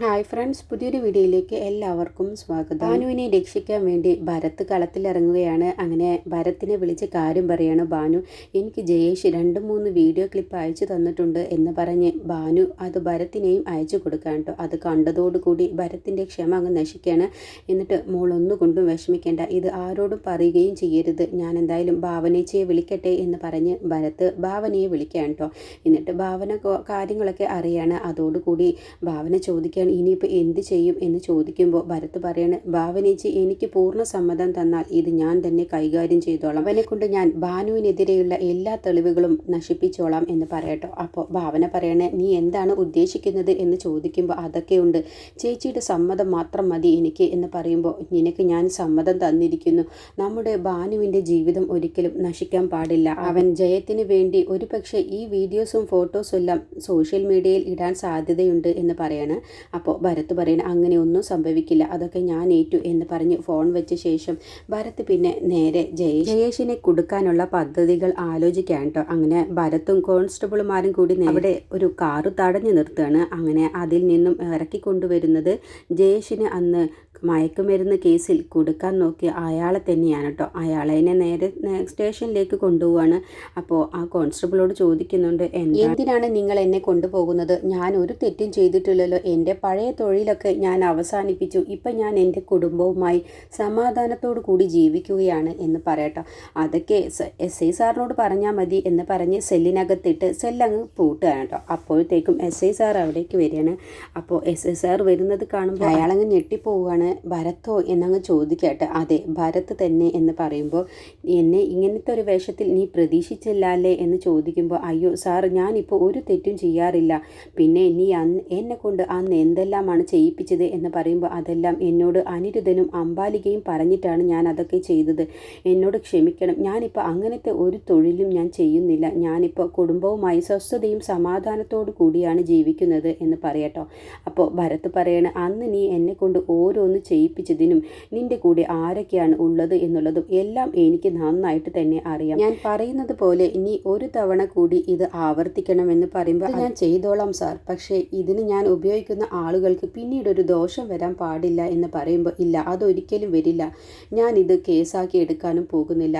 Hi friends പുതിയൊരു വീഡിയോയിലേക്ക് എല്ലാവർക്കും സ്വാഗതം. ഭാനുവിനെ രക്ഷിക്കാൻ വേണ്ടി ഭരത് കളത്തിലിറങ്ങുകയാണ് അങ്ങനെ ഭരത്തിനെ വിളിച്ച് കാര്യം പറയാണ് ഭാനു. എനിക്ക് ജയേഷ് രണ്ട് മൂന്ന് വീഡിയോ ക്ലിപ്പ് അയച്ചു തന്നിട്ടുണ്ട് എന്ന് പറഞ്ഞ് ഭാനു അത് ഭരത്തിനെയും അയച്ചു കൊടുക്കാൻ കേട്ടോ. അത് കണ്ടതോടുകൂടി ഭരത്തിന്റെ ക്ഷമ അങ്ങ് നശിക്കുകയാണ്. എന്നിട്ട് മോളൊന്നുകൊണ്ടും വിഷമിക്കേണ്ട. ഇത് ആരോടും പറയുകയും ചെയ്യരുത്. ഞാൻ എന്തായാലും ഭാവനേച്ചയെ വിളിക്കട്ടെ എന്ന് പറഞ്ഞ് ഭരത് ഭാവനയെ വിളിക്കാൻ കേട്ടോ. എന്നിട്ട് ഭാവന കാര്യങ്ങളൊക്കെ അറിയാണ്. അതോടുകൂടി ഭാവന ചോദിക്കാൻ ഇനിയിപ്പോൾ എന്ത് ചെയ്യും എന്ന് ചോദിക്കുമ്പോൾ ഭരത് പറയാണ് ഭാവനേച്ചി എനിക്ക് പൂർണ സമ്മതം തന്നാൽ ഇത് ഞാൻ തന്നെ കൈകാര്യം ചെയ്തോളാം. അവനെ കൊണ്ട് ഞാൻ ഭാനുവിനെതിരെയുള്ള എല്ലാ തെളിവുകളും നശിപ്പിച്ചോളാം എന്ന് പറയട്ടോ. അപ്പോൾ ഭാവന പറയണേ നീ എന്താണ് ഉദ്ദേശിക്കുന്നത് എന്ന് ചോദിക്കുമ്പോൾ അതൊക്കെയുണ്ട്. ചേച്ചിയുടെ സമ്മതം മാത്രം മതി എനിക്ക് എന്ന് പറയുമ്പോൾ നിനക്ക് ഞാൻ സമ്മതം തന്നിരിക്കുന്നു. നമ്മുടെ ഭാനുവിന്റെ ജീവിതം ഒരിക്കലും നശിക്കാൻ പാടില്ല. അവൻ ജയത്തിന് വേണ്ടി ഒരു ഈ വീഡിയോസും ഫോട്ടോസും എല്ലാം സോഷ്യൽ മീഡിയയിൽ ഇടാൻ സാധ്യതയുണ്ട് എന്ന് പറയാണ്. അപ്പോൾ ഭരത് പറയണ അങ്ങനെയൊന്നും സംഭവിക്കില്ല. അതൊക്കെ ഞാൻ ഏറ്റു എന്ന് പറഞ്ഞ് ഫോൺ വെച്ച ശേഷം ഭരത് പിന്നെ നേരെ ജയേഷ് ജയേഷിനെ കൊടുക്കാനുള്ള പദ്ധതികൾ ആലോചിക്കാൻ കേട്ടോ. അങ്ങനെ ഭരത്തും കോൺസ്റ്റബിളുമാരും കൂടി അവിടെ ഒരു കാറ് തടഞ്ഞു നിർത്തുകയാണ്. അങ്ങനെ അതിൽ നിന്നും ഇറക്കി കൊണ്ടുവരുന്നത് ജയേഷിന് അന്ന് മയക്കുമരുന്ന് കേസിൽ കൊടുക്കാൻ നോക്കിയ അയാളെ തന്നെയാണ് കേട്ടോ അയാളെ നേരെ സ്റ്റേഷനിലേക്ക് കൊണ്ടുപോവാണ്. അപ്പോൾ ആ കോൺസ്റ്റബിളോട് ചോദിക്കുന്നുണ്ട് "എന്താ- എന്തിനാണ് നിങ്ങൾ എന്നെ കൊണ്ടുപോകുന്നത്? ഞാൻ ഒരു തെറ്റും ചെയ്തിട്ടില്ലല്ലോ. എന്റെ പഴയ തൊഴിലൊക്കെ ഞാൻ അവസാനിപ്പിച്ചു. ഇപ്പം ഞാൻ എന്റെ കുടുംബവുമായി സമാധാനത്തോടു കൂടി ജീവിക്കുകയാണ് എന്ന് പറയട്ടോ. അതൊക്കെ എസ് ഐ സാറിനോട് പറഞ്ഞാൽ മതി എന്ന് പറഞ്ഞ് സെല്ലിനകത്തിട്ട് സെല്ലങ്ങ് പൂട്ടുകയാണ് കേട്ടോ അപ്പോഴത്തേക്കും എസ് ഐ സാർ അവിടേക്ക് വരികയാണ്. അപ്പോൾ എസ് ഐ സാർ വരുന്നത് കാണുമ്പോൾ അയാളങ്ങ് ഞെട്ടിപ്പോവുകയാണ്. ഭരത്തോ എന്നങ്ങ് ചോദിക്കട്ടെ അതെ ഭരത് തന്നെ എന്ന് പറയുമ്പോൾ എന്നെ ഇങ്ങനത്തെ ഒരു വേഷത്തിൽ നീ പ്രതീക്ഷിച്ചില്ലല്ലേ എന്ന് ചോദിക്കുമ്പോൾ അയ്യോ സാർ ഞാനിപ്പോൾ ഒരു തെറ്റും ചെയ്യാറില്ല. പിന്നെ നീ അന്ന് എന്നെ കൊണ്ട് അന്ന് എന്തെല്ലാമാണ് ചെയ്യിപ്പിച്ചത് എന്ന് പറയുമ്പോൾ അതെല്ലാം എന്നോട് അനിരുദ്ധനും അമ്പാലികയും പറഞ്ഞിട്ടാണ് ഞാൻ അതൊക്കെ ചെയ്തത്. എന്നോട് ക്ഷമിക്കണം. ഞാനിപ്പോൾ അങ്ങനത്തെ ഒരു തൊഴിലും ഞാൻ ചെയ്യുന്നില്ല. ഞാനിപ്പോൾ കുടുംബവുമായി സ്വസ്ഥതയും സമാധാനത്തോടു കൂടിയാണ് ജീവിക്കുന്നത് എന്ന് പറയട്ടോ. അപ്പോൾ ഭരത് പറയണ അന്ന് നീ എന്നെ കൊണ്ട് ഓരോന്ന് ചെയ്യിപ്പിച്ചതിനും നിന്റെ കൂടെ ആരൊക്കെയാണ് ഉള്ളത് എന്നുള്ളതും എല്ലാം എനിക്ക് നന്നായിട്ട് തന്നെ അറിയാം. ഞാൻ പറയുന്നത് പോലെ ഇനി ഒരു തവണ കൂടി ഇത് ആവർത്തിക്കണമെന്ന് പറയുമ്പോൾ ഞാൻ ചെയ്തോളാം സാർ. പക്ഷേ ഇതിന് ഞാൻ ഉപയോഗിക്കുന്ന ആളുകൾക്ക് പിന്നീട് ഒരു ദോഷം വരാൻ പാടില്ല എന്ന് പറയുമ്പോൾ ഇല്ല അതൊരിക്കലും വരില്ല. ഞാൻ ഇത് കേസാക്കി എടുക്കാനും പോകുന്നില്ല.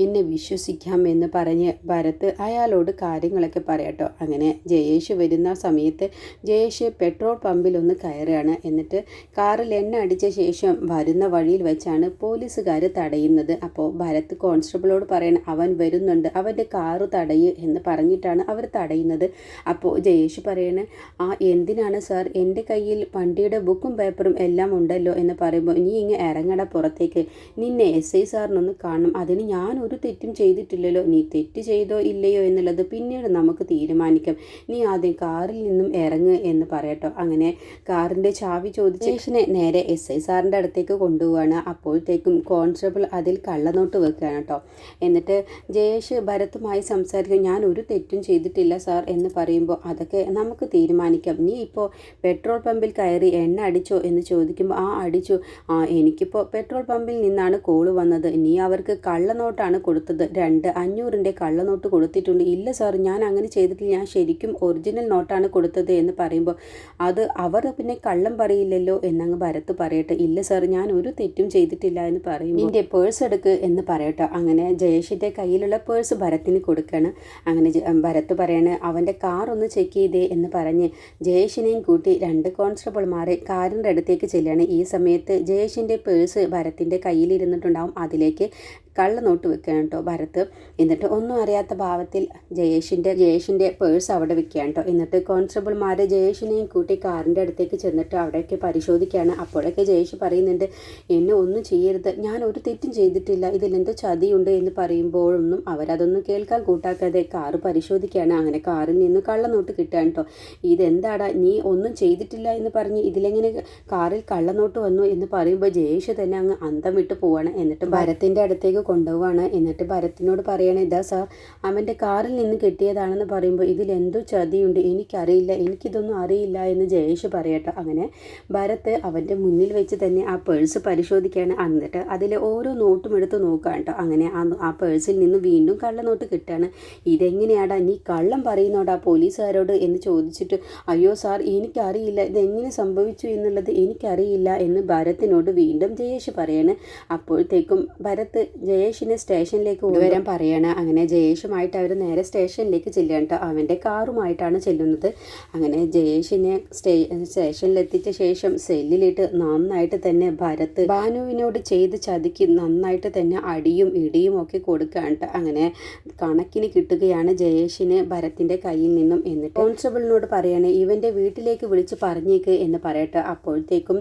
എന്നെ വിശ്വസിക്കാം എന്ന് പറഞ്ഞ് ഭരത് അയാളോട് കാര്യങ്ങളൊക്കെ പറയാട്ടോ. അങ്ങനെ ജയേഷ് വരുന്ന സമയത്ത് ജയേഷ് പെട്രോൾ പമ്പിൽ ഒന്ന് കയറുകയാണ്. എന്നിട്ട് കാറിൽ എണ്ണ ശേഷം വരുന്ന വഴിയിൽ വെച്ചാണ് പോലീസുകാർ തടയുന്നത്. അപ്പോൾ ഭരത് കോൺസ്റ്റബിളോട് പറയണം അവൻ വരുന്നുണ്ട്. അവന്റെ കാറ് തടയ് എന്ന് പറഞ്ഞിട്ടാണ് അവർ തടയുന്നത്. അപ്പോൾ ജയേഷ് പറയണ ആ എന്തിനാണ് സാർ? എന്റെ കയ്യിൽ വണ്ടിയുടെ ബുക്കും പേപ്പറും എല്ലാം ഉണ്ടല്ലോ എന്ന് പറയുമ്പോൾ നീ ഇങ്ങ് ഇറങ്ങട പുറത്തേക്ക്. നിന്നെ എസ് ഐ സാറിനൊന്ന് കാണും അതിന് ഞാൻ ഒരു തെറ്റും ചെയ്തിട്ടില്ലല്ലോ. നീ തെറ്റ് ചെയ്തോ ഇല്ലയോ എന്നുള്ളത് പിന്നീട് നമുക്ക് തീരുമാനിക്കാം. നീ ആദ്യം കാറിൽ നിന്നും ഇറങ്ങ് എന്ന് പറയട്ടോ. അങ്ങനെ കാറിന്റെ ചാവി ചോദിച്ച് ജയേഷിനെ നേരെ എസ് ഐ സാറിന്റെ അടുത്തേക്ക് കൊണ്ടുപോവാണ്. അപ്പോഴത്തേക്കും കോൺസ്റ്റബിൾ അതിൽ കള്ളനോട്ട് വെക്കുകയാണ് കേട്ടോ. എന്നിട്ട് ജയേഷ് ഭരത്തുമായി സംസാരിക്കും ഞാൻ ഒരു തെറ്റും ചെയ്തിട്ടില്ല സാർ എന്ന് പറയുമ്പോൾ അതൊക്കെ നമുക്ക് തീരുമാനിക്കാം. നീ ഇപ്പോൾ പെട്രോൾ പമ്പിൽ കയറി എണ്ണ അടിച്ചോ എന്ന് ചോദിക്കുമ്പോൾ ആ അടിച്ചു. ആ എനിക്കിപ്പോൾ പെട്രോൾ പമ്പിൽ നിന്നാണ് കോൾ വന്നത്. നീ അവർക്ക് കള്ളനോട്ടാണ് കൊടുത്തത്. രണ്ട് അഞ്ഞൂറിന്റെ കള്ളനോട്ട് കൊടുത്തിട്ടുണ്ട്. ഇല്ല സാർ ഞാൻ അങ്ങനെ ചെയ്തിട്ടില്ല. ഞാൻ ശരിക്കും ഒറിജിനൽ നോട്ടാണ് കൊടുത്തത് എന്ന് പറയുമ്പോൾ അത് അവർ പിന്നെ കള്ളം പറയില്ലല്ലോ എന്നങ്ങ് ഭരത്ത് പറയട്ടെ. ഇല്ല സാർ ഞാൻ ഒരു തെറ്റും ചെയ്തിട്ടില്ല എന്ന് പറയും നിന്റെ പേഴ്സ് എടുക്ക് എന്ന് പറയട്ടോ. അങ്ങനെ ജയേഷിന്റെ കയ്യിലുള്ള പേഴ്സ് ഭരത്തിന് കൊടുക്കുകയാണ് അങ്ങനെ ഭരത്ത് പറയാണ് അവന്റെ കാർ ഒന്ന് ചെക്ക് ചെയ്തേ എന്ന് പറഞ്ഞ് ജയേഷിനെയും കൂട്ടി രണ്ട് കോൺസ്റ്റബിൾമാരെ കാറിന്റെ അടുത്തേക്ക് ചെല്ലുകയാണ് ഈ സമയത്ത് ജയേഷിന്റെ പേഴ്സ് ഭരത്തിന്റെ കയ്യിലിരുന്നിട്ടുണ്ടാവും. അതിലേക്ക് കള്ളനോട്ട് വെക്കുകയാണ് കേട്ടോ ഭരത്. എന്നിട്ട് ഒന്നും അറിയാത്ത ഭാവത്തിൽ ജയേഷിന്റെ ജയേഷിന്റെ പേഴ്സ് അവിടെ വെക്കുകയാണ് കേട്ടോ. എന്നിട്ട് കോൺസ്റ്റബിൾമാർ ജയേഷിനെയും കൂട്ടി കാറിന്റെ അടുത്തേക്ക് ചെന്നിട്ട് അവിടെയൊക്കെ പരിശോധിക്കുകയാണ്. അപ്പോഴൊക്കെ ജയേഷ് പറയുന്നുണ്ട് എന്നെ ഒന്നും ചെയ്യരുത്. ഞാൻ ഒരു തെറ്റും ചെയ്തിട്ടില്ല. ഇതിലെന്തോ ചതിയുണ്ട് എന്ന് പറയുമ്പോഴൊന്നും അവരതൊന്നും കേൾക്കാൻ കൂട്ടാക്കാതെ കാറ് പരിശോധിക്കുകയാണ്. അങ്ങനെ കാറിൽ നിന്ന് കള്ളനോട്ട് കിട്ടുകയാണ് കേട്ടോ. ഇതെന്താടാ? നീ ഒന്നും ചെയ്തിട്ടില്ല എന്ന് പറഞ്ഞ് ഇതിലെങ്ങനെ കാറിൽ കള്ളനോട്ട് വന്നു? എന്ന് പറയുമ്പോൾ ജയേഷ് തന്നെ അങ്ങ് അന്തം വിട്ട് പോവാണ്. എന്നിട്ട് ഭരത്തിന്റെ അടുത്തേക്ക് കൊണ്ടുപോവാണ്. എന്നിട്ട് ഭരത്തിനോട് പറയണേ ഇതാ സാർ അവന്റെ കാറിൽ നിന്ന് കിട്ടിയതാണെന്ന് പറയുമ്പോൾ ഇതിലെന്തോ ചതിയുണ്ട്. എനിക്കറിയില്ല. എനിക്കിതൊന്നും അറിയില്ല എന്ന് ജയേഷ് പറയട്ടോ. അങ്ങനെ ഭരത് അവന്റെ മുന്നിൽ വെച്ച് തന്നെ ആ പേഴ്സ് പരിശോധിക്കുകയാണ് എന്നിട്ട് അതിലെ ഓരോ നോട്ടും എടുത്ത് നോക്കുക കേട്ടോ. അങ്ങനെ ആ ആ പേഴ്സിൽ നിന്ന് വീണ്ടും കള്ളനോട്ട് കിട്ടുകയാണ് ഇതെങ്ങനെയാടാ? നീ കള്ളം പറയുന്നോടാ പോലീസുകാരോട്? എന്ന് ചോദിച്ചിട്ട് അയ്യോ സാർ എനിക്കറിയില്ല. ഇതെങ്ങനെ സംഭവിച്ചു എന്നുള്ളത് എനിക്കറിയില്ല. എന്ന് ഭരത്തിനോട് വീണ്ടും ജയേഷ് പറയാണ്. അപ്പോഴത്തേക്കും ഭരത് ജയേഷിനെ സ്റ്റേഷനിലേക്ക് വരാൻ പറയാണ്. അങ്ങനെ ജയേഷുമായിട്ട് അവർ നേരെ സ്റ്റേഷനിലേക്ക് ചെല്ലുകയാണ് കേട്ടോ. അവന്റെ കാറുമായിട്ടാണ് ചെല്ലുന്നത്. അങ്ങനെ ജയേഷിനെ സ്റ്റേ സ്റ്റേഷനിലെത്തിച്ച ശേഷം സെല്ലിലിട്ട് നന്നായിട്ട് തന്നെ ഭരത് ഭാനുവിനോട് ചെയ്ത് ചതിക്ക് നന്നായിട്ട് തന്നെ അടിയും ഇടിയും ഒക്കെ കൊടുക്കുകയാണ്. അങ്ങനെ കണക്കിന് കിട്ടുകയാണ് ജയേഷിന് ഭരത്തിന്റെ കയ്യിൽ നിന്നും എന്നിട്ട്. കോൺസ്റ്റബിളിനോട് പറയാണ് ഇവന്റെ വീട്ടിലേക്ക് വിളിച്ച് പറഞ്ഞേക്ക് എന്ന് പറയട്ടെ. അപ്പോഴത്തേക്കും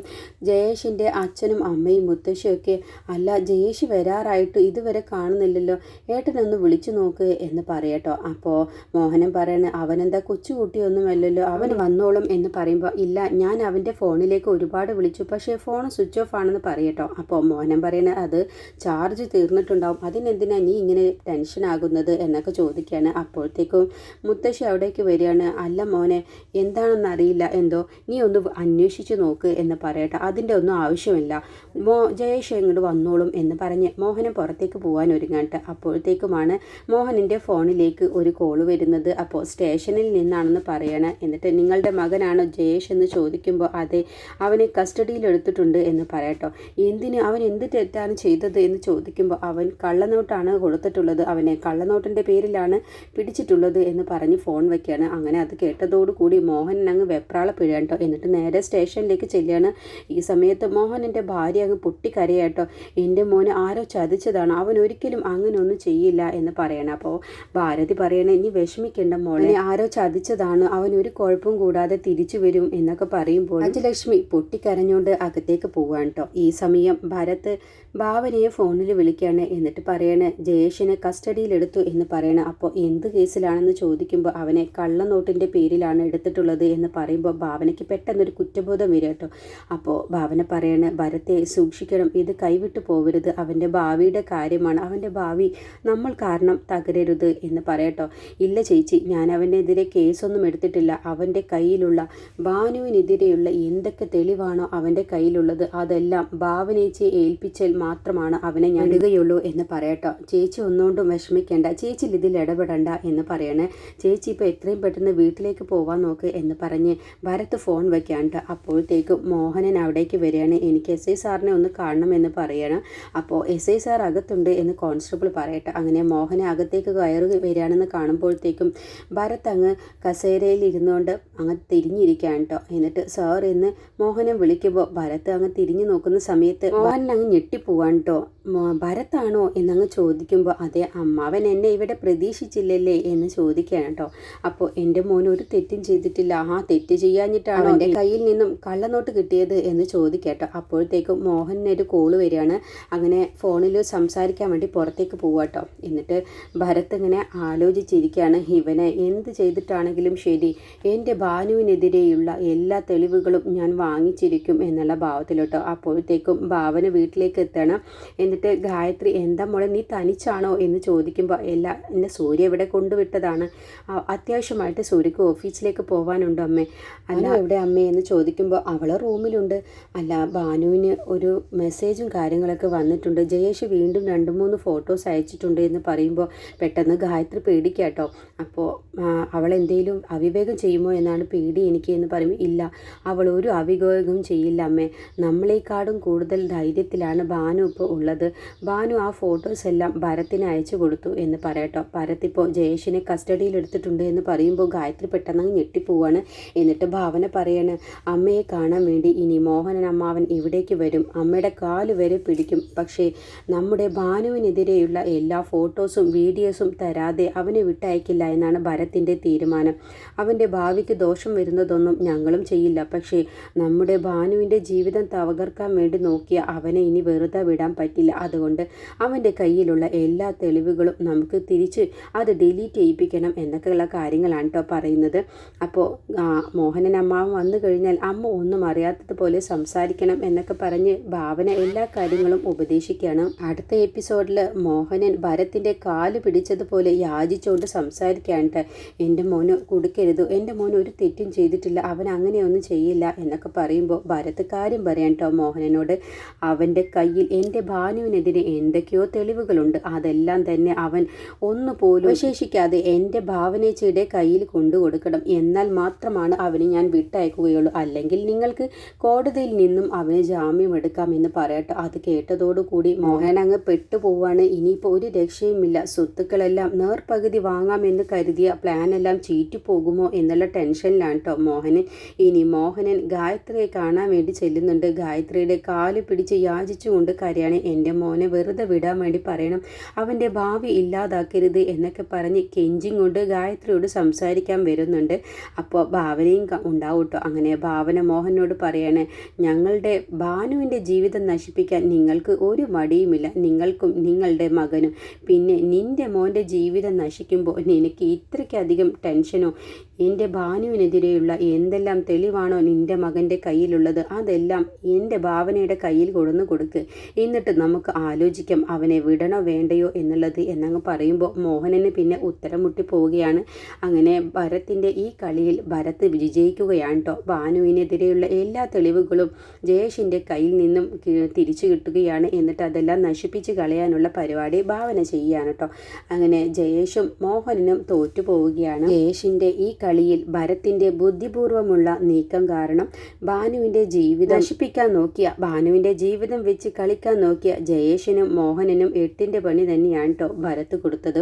ജയേഷിന്റെ അച്ഛനും അമ്മയും മുത്തശ്ശിയൊക്കെ അല്ല ജയേഷ് വരാറായിട്ട് ഇതുവരെ കാണുന്നില്ലല്ലോ. ഏട്ടനൊന്ന് വിളിച്ചു നോക്ക് എന്ന് പറയട്ടോ. അപ്പോൾ മോഹനൻ പറയണ അവനെന്താ കൊച്ചുകുട്ടിയൊന്നുമല്ലല്ലോ. അവൻ വന്നോളും എന്ന് പറയുമ്പോൾ ഇല്ല ഞാൻ അവന്റെ ഫോണിലേക്ക് ഒരുപാട് വിളിച്ചു. പക്ഷേ ഫോൺ സ്വിച്ച് ഓഫ് ആണെന്ന് പറയട്ടോ. അപ്പോൾ മോഹനൻ പറയണ അത് ചാർജ് തീർന്നിട്ടുണ്ടാവും. അതിനെന്തിനാ നീ ഇങ്ങനെ ടെൻഷൻ ആകുന്നത്? എന്നൊക്കെ ചോദിക്കുകയാണ്. അപ്പോഴത്തേക്കും മുത്തശ്ശി അവിടേക്ക് വരികയാണ് അല്ല മോനെ എന്താണെന്ന് അറിയില്ല. എന്തോ നീ ഒന്ന് അന്വേഷിച്ച് നോക്ക് എന്ന് പറയട്ടെ. അതിന്റെ ഒന്നും ആവശ്യമില്ല. മോ ജയേഷ് ഇങ്ങോട്ട് വന്നോളും എന്ന് പറഞ്ഞ് മോഹനൻ പുറത്തേക്ക് പോകാൻ ഒരുങ്ങാട്ട് അപ്പോഴത്തേക്കുമാണ് മോഹനിന്റെ ഫോണിലേക്ക് ഒരു കോൾ വരുന്നത്. അപ്പോൾ സ്റ്റേഷനിൽ നിന്നാണെന്ന് പറയണം. എന്നിട്ട് നിങ്ങളുടെ മകനാണോ ജയേഷ് എന്ന് ചോദിക്കുമ്പോൾ അതെ അവനെ കസ്റ്റഡിയിൽ എടുത്തിട്ടുണ്ട് എന്ന് പറയട്ടോ. എന്തിന്? അവൻ എന്ത് തെറ്റാണ് ചെയ്തത് എന്ന് ചോദിക്കുമ്പോൾ അവൻ കള്ളനോട്ടാണ് കൊടുത്തിട്ടുള്ളത്. അവനെ കള്ളനോട്ടിന്റെ പേരിലാണ് പിടിച്ചിട്ടുള്ളത് എന്ന് പറഞ്ഞ് ഫോൺ വയ്ക്കുകയാണ് അങ്ങനെ അത് കേട്ടതോടുകൂടി മോഹൻ അങ്ങ് വെപ്രാളപ്പിഴാട്ടോ എന്നിട്ട് നേരെ സ്റ്റേഷനിലേക്ക് ചെല്ലുകയാണ്. ഈ സമയത്ത് എന്റെ ഭാര്യ അങ്ങ് പൊട്ടിക്കരയാട്ടോ. എന്റെ മോനെ ആരോ ചതിച്ചതാണ് അവൻ ഒരിക്കലും അങ്ങനെ ഒന്നും ചെയ്യില്ല എന്ന് പറയണം. അപ്പോൾ ഭാരതി പറയണ ഇനി വിഷമിക്കേണ്ട മോളെ. ആരോ ചതിച്ചതാണ്. അവൻ ഒരു കുഴപ്പവും കൂടാതെ തിരിച്ചു വരും എന്നൊക്കെ പറയുമ്പോൾ രാജലക്ഷ്മി പൊട്ടിക്കരഞ്ഞുകൊണ്ട് അകത്തേക്ക് പോവാണ് കേട്ടോ ഈ സമയം ഭരത് ഭാവനയെ ഫോണിൽ വിളിക്കുകയാണ് എന്നിട്ട് പറയണേ ജയേഷിനെ കസ്റ്റഡിയിലെടുത്തു എന്ന് പറയണ. അപ്പോൾ എന്ത് കേസിലാണെന്ന് ചോദിക്കുമ്പോൾ അവനെ കള്ളനോട്ടിന്റെ പേരിലാണ് എടുത്തിട്ടുള്ളത് എന്ന് പറയുമ്പോൾ ഭാവനയ്ക്ക് പെട്ടെന്നൊരു കുറ്റബോധം വരിക കേട്ടോ അപ്പോൾ ഭാവന പറയണ ഭരത്തെ സൂക്ഷിക്കണം. ഇത് കൈവിട്ടു പോകരുത്. അവന്റെ ഭാവിയുടെ കാര്യമാണ്. അവന്റെ ഭാവി നമ്മൾ കാരണം തകരരുത് എന്ന് പറയട്ടോ. ഇല്ല ചേച്ചി ഞാൻ അവനെതിരെ കേസൊന്നും എടുത്തിട്ടില്ല. അവന്റെ കയ്യിലുള്ള ഭാനുവിനെതിരെയുള്ള എന്തൊക്കെ തെളിവാണോ അവന്റെ കയ്യിലുള്ളത് അതെല്ലാം ഭാവനേച്ചിയെ ഏൽപ്പിച്ചാൽ മാത്രമാണ് അവനെ ഞാൻ ഇടുകയുള്ളൂ എന്ന് പറയട്ടോ. ചേച്ചി ഒന്നുകൊണ്ടും വിഷമിക്കേണ്ട. ചേച്ചി ഇതിൽ ഇടപെടണ്ട എന്ന് പറയണേ. ചേച്ചി ഇപ്പോൾ എത്രയും പെട്ടെന്ന് വീട്ടിലേക്ക് പോവാൻ നോക്ക് എന്ന് പറഞ്ഞ് ഭരത്ത് ഫോൺ വെക്കാണ്ട് അപ്പോഴത്തേക്കും മോഹനൻ അവിടേക്ക് വരികയാണ്. എനിക്ക് എസ് ഐ സാറിനെ ഒന്ന് കാണണമെന്ന് പറയണം. അപ്പോൾ എസ് ഐ സാർ അകത്തുണ്ട് എന്ന് കോൺസ്റ്റബിൾ പറയട്ടെ. അങ്ങനെ മോഹനെ അകത്തേക്ക് കയറി വരികയാണെന്ന് കാണുമ്പോഴത്തേക്കും ഭരത് അങ്ങ് കസേരയിൽ ഇരുന്നുകൊണ്ട് അങ്ങ് തിരിഞ്ഞിരിക്കുകയാണ് കേട്ടോ എന്നിട്ട് സാർ എന്ന് മോഹനെ വിളിക്കുമ്പോൾ ഭരത് അങ്ങ് തിരിഞ്ഞു നോക്കുന്ന സമയത്ത് മോഹൻ അങ്ങ് ഞെട്ടിപ്പോവാൻ കേട്ടോ ഭരത്താണോ എന്നങ്ങ് ചോദിക്കുമ്പോൾ അതെ അമ്മാവൻ എന്നെ ഇവിടെ പ്രതീക്ഷിച്ചില്ലല്ലേ എന്ന് ചോദിക്കുകയാണ് കേട്ടോ അപ്പോൾ എന്റെ മോൻ ഒരു തെറ്റും ചെയ്തിട്ടില്ല. ആ തെറ്റ് ചെയ്യാഞ്ഞിട്ടാണോ എന്റെ കയ്യിൽ നിന്നും കള്ളനോട്ട് കിട്ടിയത് എന്ന് ചോദിക്കട്ടോ അപ്പോഴത്തേക്കും മോഹനൊരു കോൾ വരികയാണ്. അങ്ങനെ ഫോണിൽ സംസാരിക്കാൻ വേണ്ടി പുറത്തേക്ക് പോവാട്ടോ എന്നിട്ട് ഭരത് ഇങ്ങനെ ആലോചിച്ചിരിക്കുകയാണ് ഇവനെ എന്ത് ചെയ്തിട്ടാണെങ്കിലും ശരി എന്റെ ഭാനുവിനെതിരെയുള്ള എല്ലാ തെളിവുകളും ഞാൻ വാങ്ങിച്ചിരിക്കും എന്നുള്ള ഭാവത്തിലോട്ടോ അപ്പോഴത്തേക്കും ഭാവന വീട്ടിലേക്ക് എത്തണം. എന്നിട്ട് ഗായത്രി എന്താ മോളെ നീ തനിച്ചാണോ? എന്ന് ചോദിക്കുമ്പോൾ എല്ലാ എന്നെ സൂര്യ ഇവിടെ കൊണ്ടുവിട്ടതാണ്. അത്യാവശ്യമായിട്ട് സൂര്യക്ക് ഓഫീസിലേക്ക് പോകാനുണ്ട് അമ്മേ. അല്ല എവിടെ അമ്മേ എന്ന് ചോദിക്കുമ്പോൾ അവളെ റൂമിലുണ്ട്. അല്ല ഭാനുവിന് ഒരു മെസ്സേജും കാര്യങ്ങളൊക്കെ വന്നിട്ടുണ്ട്. ജയേഷ് വീണ്ടും രണ്ട് മൂന്ന് ഫോട്ടോസ് അയച്ചിട്ടുണ്ട് എന്ന് പറയുമ്പോൾ പെട്ടെന്ന് ഗായത്രി പേടിക്കാട്ടോ അപ്പോൾ അവൾ എന്തെങ്കിലും അവിവേകം ചെയ്യുമോ എന്നാണ് പേടി എനിക്ക് എന്ന് പറയുമ്പോൾ ഇല്ല. അവൾ ഒരു അവിവേകവും ചെയ്യില്ല അമ്മേ. നമ്മളെക്കാളും കൂടുതൽ ധൈര്യത്തിലാണ് ഭാനു ഇപ്പോൾ ഉള്ളത്. ഭാനു ആ ഫോട്ടോസ് എല്ലാം ഭരത്തിന് അയച്ചു കൊടുത്തു എന്ന് പറയട്ടോ. ഭരത് ഇപ്പോൾ ജയേഷിനെ കസ്റ്റഡിയിൽ എടുത്തിട്ടുണ്ട് എന്ന് പറയുമ്പോൾ ഗായത്രി പെട്ടെന്ന് ഞെട്ടിപ്പോവാണ്. എന്നിട്ട് ഭാവന പറയാണ് അമ്മയെ കാണാൻ വേണ്ടി ഇനി മോഹനൻ അമ്മാവൻ ഇവിടേക്ക് വരും. അമ്മയുടെ കാൽ വരെ പിടിക്കും. പക്ഷേ നമ്മുടെ ഭാനുവിനെതിരെയുള്ള എല്ലാ ഫോട്ടോസും വീഡിയോസും തരാതെ അവനെ വിട്ടയക്കില്ല എന്നാണ് ഭരത്തിന്റെ തീരുമാനം. അവന്റെ ഭാവിക്ക് ദോഷം വരുന്നതൊന്നും ഞങ്ങളും ചെയ്യില്ല. പക്ഷേ നമ്മുടെ ഭാനുവിന്റെ ജീവിതം തകർക്കാൻ വേണ്ടി നോക്കിയ അവനെ ഇനി വെറുതെ വിടാൻ പറ്റില്ല. അതുകൊണ്ട് അവന്റെ കയ്യിലുള്ള എല്ലാ തെളിവുകളും നമുക്ക് തിരിച്ച് അത് ഡിലീറ്റ് ചെയ്യിപ്പിക്കണം എന്നൊക്കെയുള്ള കാര്യങ്ങളാണ് കേട്ടോ പറയുന്നത്. അപ്പോൾ മോഹനൻ അമ്മാവൻ വന്നു കഴിഞ്ഞാൽ അമ്മ ഒന്നും അറിയാത്തതുപോലെ സംസാരിക്കണം എന്നൊക്കെ പറഞ്ഞ് ഭാവന എല്ലാ കാര്യങ്ങളും ഉപദേശിക്കുകയാണ്. അടുത്ത അടുത്ത എപ്പിസോഡിൽ മോഹനൻ ഭരത്തിന്റെ കാൽ പിടിച്ചതുപോലെ യാചിച്ചുകൊണ്ട് സംസാരിക്കാണ്ട് എന്റെ മോന് കൊടുക്കരുത്. എന്റെ മോൻ ഒരു തെറ്റും ചെയ്തിട്ടില്ല. അവൻ അങ്ങനെയൊന്നും ചെയ്യില്ല എന്നൊക്കെ പറയുമ്പോൾ ഭരത് കാര്യം പറയാൻ കേട്ടോ മോഹനനോട്. അവന്റെ കയ്യിൽ എന്റെ ഭാനുവിനെതിരെ എന്തൊക്കെയോ തെളിവുകളുണ്ട്. അതെല്ലാം തന്നെ അവൻ ഒന്നുപോലും വിശേഷിക്കാതെ എന്റെ ഭാവനേച്ചയുടെ കയ്യിൽ കൊണ്ടു കൊടുക്കണം. എന്നാൽ മാത്രമാണ് അവന് ഞാൻ വിട്ടയക്കുകയുള്ളൂ. അല്ലെങ്കിൽ നിങ്ങൾക്ക് കോടതിയിൽ നിന്നും അവന് ജാമ്യം എടുക്കാം എന്ന് പറയട്ടെ. അത് കേട്ടതോടുകൂടി മോഹൻ അങ്ങ് പെട്ടുപോവാണ്. ഇനിയിപ്പോൾ ഒരു രക്ഷയുമില്ല. സ്വത്തുക്കളെല്ലാം നേർപകുതി വാങ്ങാമെന്ന് കരുതിയ പ്ലാനെല്ലാം ചീറ്റിപ്പോകുമോ എന്നുള്ള ടെൻഷനിലാണ് കേട്ടോ മോഹനൻ. ഇനി മോഹനൻ ഗായത്രിയെ കാണാൻ വേണ്ടി ചെല്ലുന്നുണ്ട്. ഗായത്രിയുടെ കാൽ പിടിച്ച് യാചിച്ചുകൊണ്ട് കരയാണ്. എന്റെ മോനെ വെറുതെ വിടാൻ വേണ്ടി പറയണം. അവന്റെ ഭാവി ഇല്ലാതാക്കരുത് എന്നൊക്കെ പറഞ്ഞ് കെഞ്ചിങ് കൊണ്ട് ഗായത്രിയോട് സംസാരിക്കാൻ വരുന്നുണ്ട്. അപ്പോൾ ഭാവനയും ഉണ്ടാവും കേട്ടോ അങ്ങനെ ഭാവന മോഹനോട് പറയാണ് ഞങ്ങളുടെ ഭാനുവിന്റെ ജീവിതം നശിപ്പിക്കാൻ നിങ്ങൾക്ക് ഒരു മടിയുമില്ല. നിങ്ങൾക്കും നിങ്ങളുടെ മകനും. പിന്നെ നിന്റെ മോന്റെ ജീവിതം നശിക്കുമ്പോൾ നിനക്ക് ഇത്രയ്ക്കധികം ടെൻഷനോ എന്റെ ഭാനുവിനെതിരെയുള്ള എന്തെല്ലാം തെളിവാണോ നിന്റെ മകന്റെ കയ്യിലുള്ളത് അതെല്ലാം എന്റെ ഭാവനയുടെ കയ്യിൽ കൊടുന്നു കൊടുക്ക്. എന്നിട്ട് നമുക്ക് ആലോചിക്കാം അവനെ വിടണോ വേണ്ടയോ എന്നുള്ളത് എന്നങ്ങ് പറയുമ്പോൾ മോഹനന് പിന്നെ ഉത്തരം മുട്ടി പോവുകയാണ്. അങ്ങനെ ഭരത്തിന്റെ ഈ കളിയിൽ ഭരത് വിജയിക്കുകയാണ് കേട്ടോ ഭാനുവിനെതിരെയുള്ള എല്ലാ തെളിവുകളും ജയേഷിന്റെ കയ്യിൽ നിന്നും തിരിച്ചു കിട്ടുകയാണ്. എന്നിട്ട് അതെല്ലാം നശിപ്പിച്ച് കളയാനുള്ള പരിപാടി ഭാവന ചെയ്യുകയാണ് കേട്ടോ അങ്ങനെ ജയേഷും മോഹനനും തോറ്റു പോവുകയാണ് ജയേഷിന്റെ ഈ കളിയിൽ ഭരത്തിന്റെ ബുദ്ധിപൂർവമുള്ള നീക്കം കാരണം ഭാനുവിന്റെ ജീവിതം നശിപ്പിക്കാൻ നോക്കിയ ഭാനുവിന്റെ ജീവിതം വെച്ച് കളിക്കാൻ നോക്കിയ ജയേഷിനും മോഹനനും എട്ടിന്റെ പണി തന്നെയാണ് കേട്ടോ ഭരത്ത് കൊടുത്തത്.